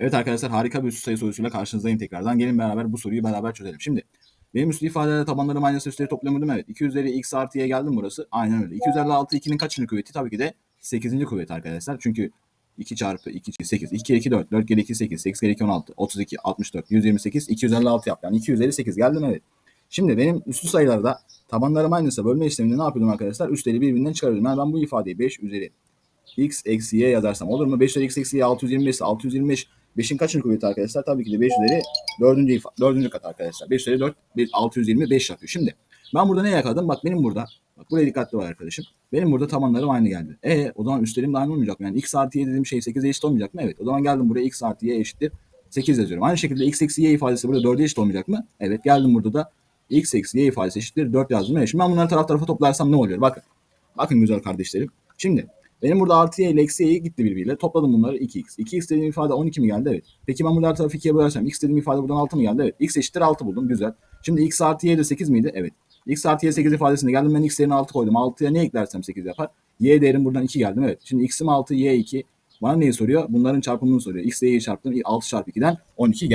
Evet arkadaşlar harika bir üstü sayı sorusuyla karşınızdayım tekrardan. Gelin beraber bu soruyu beraber çözelim. Şimdi benim üstü ifadelerle tabanları aynısı üstleri toplamıyordum evet. 2 üzeri x artı y geldi mi burası? Aynen öyle. 2 üzeri 6 2'nin kaçıncı kuvveti? Tabii ki de 8. kuvveti arkadaşlar. Çünkü 2 çarpı 2 8. 2 kere 2 4. 4 kere 2 8. 8 kere 2 16. 32 64 128 256 yap. Yani 2 üzeri 8 geldi mi? Evet. Şimdi benim üstü sayılarda tabanlarım aynıysa bölme işleminde ne yapıyordum arkadaşlar? Üstleri birbirinden çıkarıyordum. Yani ben bu ifadeyi 5 üzeri x eksi y yazarsam olur mu? 5 üzeri x eksi y 625 ise 625 5'in kaçıncı kuvveti arkadaşlar? Tabii ki de 5 üzeri 4. ifa- 4. kat arkadaşlar. 5 üzeri 4 bir 625 yapıyor. Şimdi ben burada ne yakaladım? Bak benim burada bak buraya dikkatli var arkadaşım. Benim burada tabanlarım aynı geldi. E o zaman üstlerim de aynı olmayacak mı? Yani x artı y dediğim şey 8'e eşit olmayacak mı? Evet. O zaman geldim buraya x artı y eşittir 8 yazıyorum. Aynı şekilde x eksi y ifadesi burada 4'e eşit olmayacak mı? Evet. Geldim burada da x eksi y ifadesi eşittir 4 yazdım. Evet. Şimdi ben bunları taraf tarafa toplarsam ne oluyor? Bakın. Bakın güzel kardeşlerim. Şimdi benim burada artı ile eksi y gitti birbiriyle. Topladım bunları 2x. 2x dediğim ifade 12 mi geldi? Evet. Peki ben burada tarafı 2'ye bölersem x dediğim ifade buradan 6 mı geldi? Evet. x eşittir 6 buldum. Güzel. Şimdi x artı y de 8 miydi? Evet. x artı y 8 ifadesinde geldim ben x yerine 6 koydum. 6'ya ne eklersem 8 yapar. y değerim buradan 2 geldim. Evet. Şimdi x'im 6 y 2. Bana neyi soruyor? Bunların çarpımını soruyor. x ile y'yi çarptım. 6 çarpı 2'den 12 geldi.